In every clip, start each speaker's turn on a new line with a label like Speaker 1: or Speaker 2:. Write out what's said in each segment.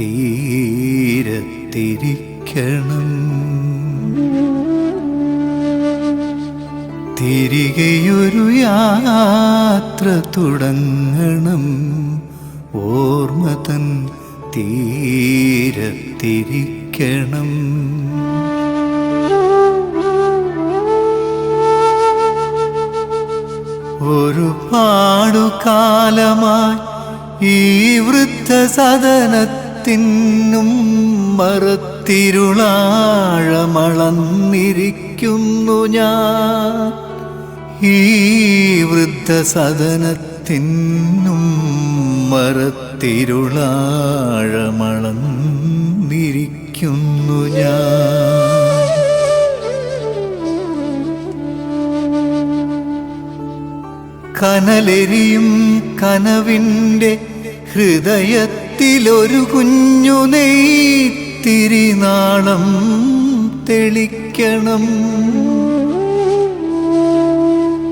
Speaker 1: തീരത്തിരിക്കണം. തിരികെയൊരു യാത്ര തുടങ്ങണം. ഓർമ്മ ഓർമ്മതൻ തീരത്തിരിക്കണം. ഒരു പാടുകാലമായി ഈ വൃദ്ധസദനത്തിനും മറത്തിരുളാഴമളന്നിരിക്കുന്നു ഞാൻ. ഈ വൃദ്ധസദനത്തിന്നും മറത്തിരുളാഴമളന്നിരിക്കുന്നു ഞാൻ. കനലെരിയും കനവിന്റെ ഹൃദയത്തിലൊരു കുഞ്ഞു നെയ്ത്തിരിനാളം തെളിക്കണം.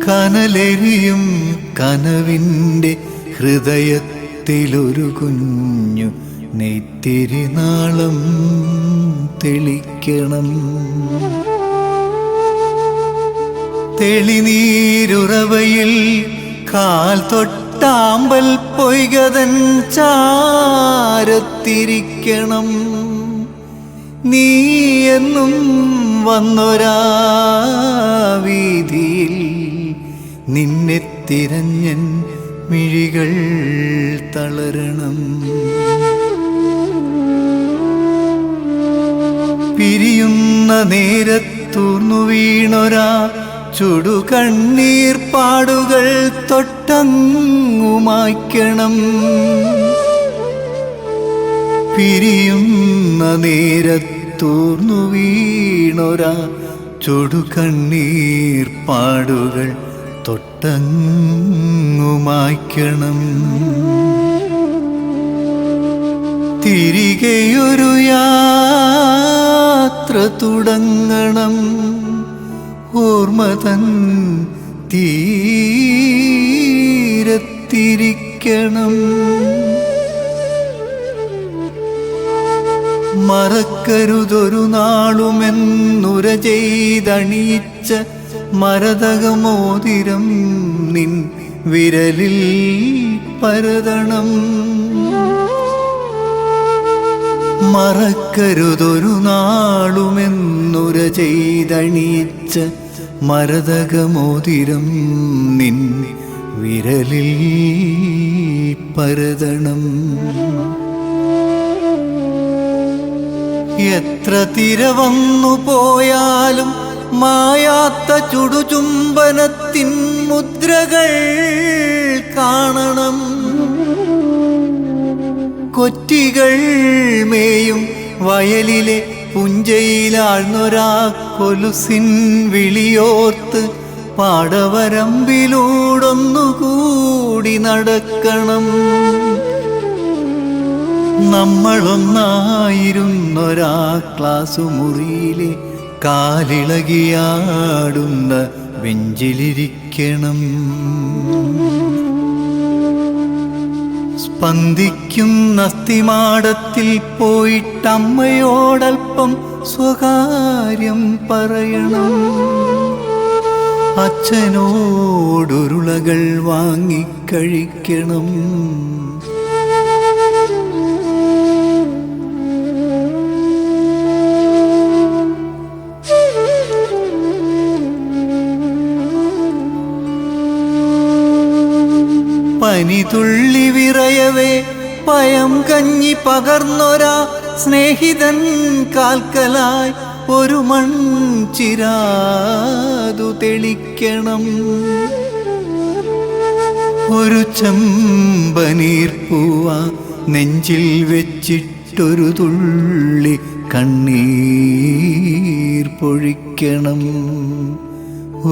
Speaker 1: കനലെരിയും കനവിന്റെ ഹൃദയത്തിലൊരു കുഞ്ഞു നെയ്ത്തിരിനാളം തെളിക്കണം. തെളിനീരുറവയിൽ കാൽ തൊട്ടാമ്പൽ പൊയ്കതൻ ചാരത്തിരിക്കണം. നീ എന്നും വന്നൊരാ വീതിയിൽ നിന്നെ തിരഞ്ഞൻ മിഴികൾ തളരണം. പിരിയുന്ന നേരത്തൂർന്നു വീണൊരാ ചുടുകണ്ണീർ പാടുകൾ തൊട്ടങ്ങുമായ്ക്കണം. പിരിയുന്ന നേരത്തൂർന്നു വീണൊരാ ചുടുകണ്ണീർ പാടുകൾ തൊട്ടങ്ങുമായ്ക്കണം. തിരികെയൊരു യാത്ര തുടങ്ങണം. ഓർമ്മതൻ തീരത്തിരിക്കണം. മറക്കരുതൊരു നാളുമെന്നുര ചെയ്തണിയിച്ച മരതകമോതിരം നിൻ വിരലിൽ പരതണം. മറക്കരുതൊരു നാളുമെന്നുര ചെയ്തണിയിച്ച മരതകമോതിരം നിൻ വിരലിൽ പരതണം. എത്ര തിര വന്നു പോയാലും മായാത്ത ചുടുചുംബനത്തിൻ മുദ്രകൾ കാണണം. കൊറ്റികൾ മേയും വയലിലെ പുഞ്ചയിലാഴ്ന്നൊരാ കൊലുസിൻ വിളിയോർത്ത് പാടവരമ്പിലൂടൊന്നുകൂടി നടക്കണം നമ്മളൊന്നായിരുന്നൊരാ ക്ലാസ് മുറിയിലെ കാലിളകിയാടുന്ന ബെഞ്ചിലിരിക്കണം. സ്പന്ദിക്കുന്ന അസ്ഥിമാടത്തിൽ പോയിട്ടമ്മയോടൽപ്പം സ്വകാര്യം പറയണം. അച്ഛനോടുരുളകൾ വാങ്ങിക്കഴിക്കണം. പനിതുള്ളി വിറയവേ പയം കഞ്ഞി പകർന്നൊരാ സ്നേഹിതൻ കാൽക്കലായി ഒരു മൺചിരാതു തെളിക്കണം. ഒരു ചമ്പനീർ പൂവ നെഞ്ചിൽ വെച്ചിട്ടൊരു തുള്ളി കണ്ണീർ പൊഴിക്കണം.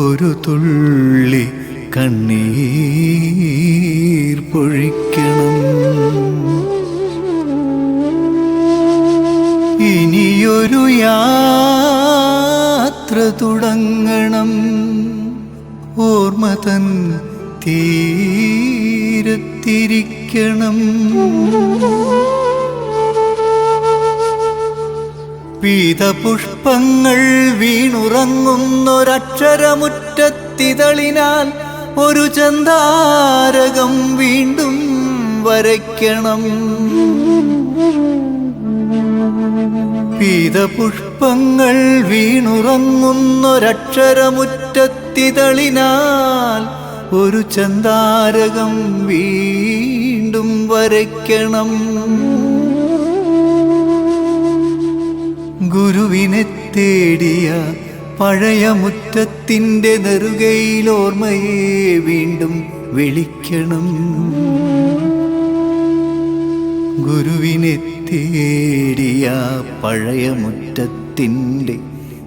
Speaker 1: ഒരു തുള്ളി കണ്ണീർ പൊഴിക്കണം. ഇനിയൊരു യാത്ര തുടങ്ങണം. ഓർമ്മ തൻ തീരത്തിരിക്കണം. പീതപുഷ്പങ്ങൾ വീണുറങ്ങുന്നൊരക്ഷരമുറ്റത്തിതളിനാൽ ഒരു ചന്താരകം വീണ്ടും വരയ്ക്കണം. പീതപുഷ്പങ്ങൾ വീണുറങ്ങുന്നൊരക്ഷരമുറ്റത്തിതളിനാൽ ഒരു ചന്താരകം വീണ്ടും വരയ്ക്കണം. ഗുരുവിനെ തേടിയ പഴയ മുറ്റത്തിന്റെ നെറുകയിൽ ഓർമ്മയെ വീണ്ടും വിളിക്കണം. ഗുരുവിനെ തേടിയ പഴയ മുറ്റത്തിന്റെ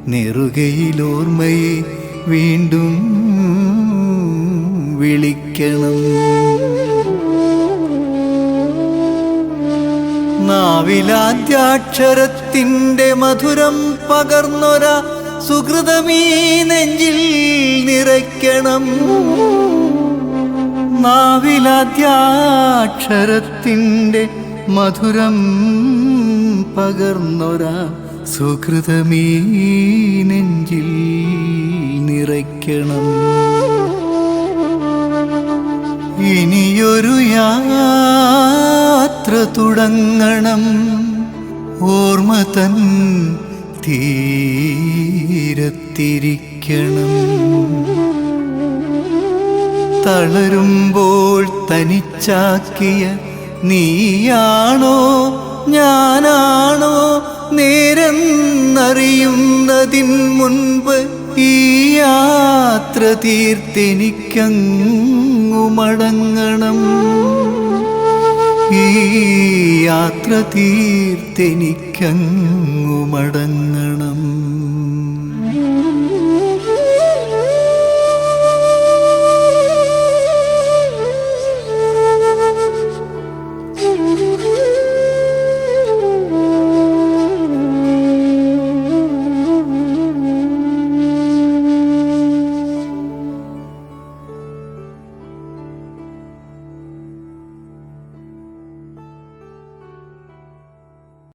Speaker 1: നെറുകയിൽ ഓർമ്മയെ വീണ്ടും വിളിക്കണം. നാവിലാദ്യാക്ഷരത്തിന്റെ മധുരം പകർന്നൊര സുഹൃതമീ നെഞ്ചിൽ നിറയ്ക്കണം. നാവിലാദ്യാക്ഷരത്തിന്റെ മധുരം പകർന്നൊരാ സുഹൃതമീ നെഞ്ചിൽ നിറയ്ക്കണം. ഇനിയൊരു യാത്ര തുടങ്ങണം. ഓർമ്മ തൻ തീരത്തിരിക്കണം. തളരുമ്പോൾ തനിച്ചാക്കിയ നീയാണോ ഞാനാണോ നേരെന്നറിയുന്നതിൻ മുൻപ് ഈ യാത്ര തീർത്തെനിക്കങ്ങു മടങ്ങണം. ഈ യാത്ര തീർത്തെനിക്കങ്ങു മടങ്ങണം.